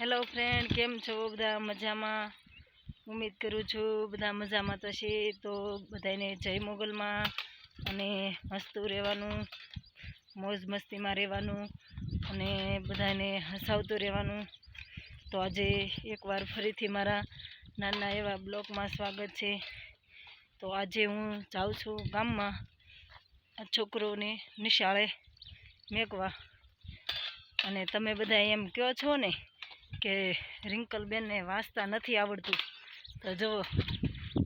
Hello friend કેમ છો? બધા મજામાં? ઉમેદ કરું છું બધા મજામાં થશે તો બધાને જય મોગલમાં અને હસતું રહેવાનું, મોજ મસ્તીમાં રહેવાનું અને બધાને હસાવતું રહેવાનું. તો આજે એકવાર ફરીથી મારા નાના એવા બ્લોગમાં સ્વાગત છે. તો આજે હું જાઉં છું ગામમાં. આ છોકરોને નિશાળે મેકવા. અને તમે બધા એમ કહો છો ને કે રિંકલબેનને વાંચતા નથી આવડતું. તો જો,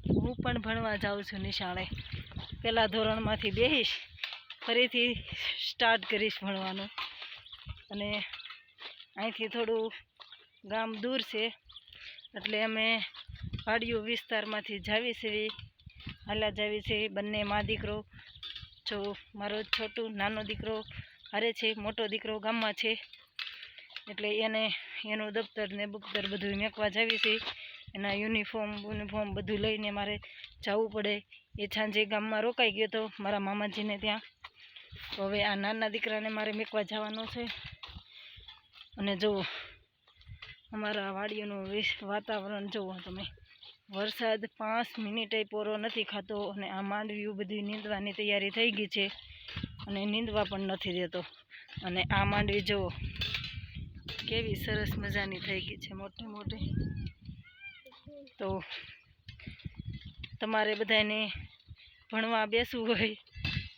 હું પણ ભણવા જાઉં છું નિશાળે. પહેલાં ધોરણમાંથી બેસીશ ફરીથી સ્ટાર્ટ કરીશ ભણવાનું. અને અહીંથી થોડું ગામ દૂર છે, એટલે અમે વાડિયું વિસ્તારમાંથી જાવી છીએ હાલા જાવી છે બંને મા દીકરો. જો, મારો છોટું નાનો દીકરો હારે છે, મોટો દીકરો ગામમાં છે. એટલે એને, એનું દફતર ને બુકતર બધું મેકવા જાવી છે. એના યુનિફોર્મ યુનિફોર્મ બધું લઈને મારે જવું પડે. એ સાંજે ગામમાં રોકાઈ ગયો તો મારા મામાજીને ત્યાં. તો હવે આ નાના દીકરાને મારે મેકવા જવાનો છે. અને જુઓ અમારા વાડીઓનું વાતાવરણ જુઓ તમે. વરસાદ પાંચ મિનિટે પૂરો નથી ખાતો અને આ માંડવીઓ બધી નીંદવાની તૈયારી થઈ ગઈ છે. અને નીંદવા પણ નથી દેતો. અને આ માંડવી જુઓ. કેવી સરસ મજાની થઈ ગઈ છે મોટી મોટી. તો તમારે બધાને ભણવા બેસવું હોય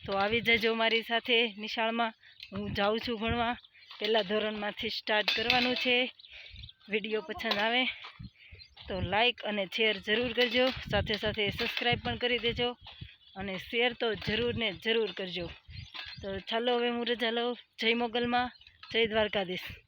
તો આવી જજો મારી સાથે નિશાળમાં. હું જાઉં છું ભણવા. પહેલાં ધોરણમાંથી સ્ટાર્ટ કરવાનું છે. વીડિયો પસંદ આવે તો લાઈક અને શેર જરૂર કરજો. સાથે સાથે સબસ્ક્રાઈબ પણ કરી દેજો અને શેર તો જરૂર ને જરૂર કરજો. તો ચાલો હવે હું રજા લઉં. જય મોગલમાં. જય દ્વારકાધીશ.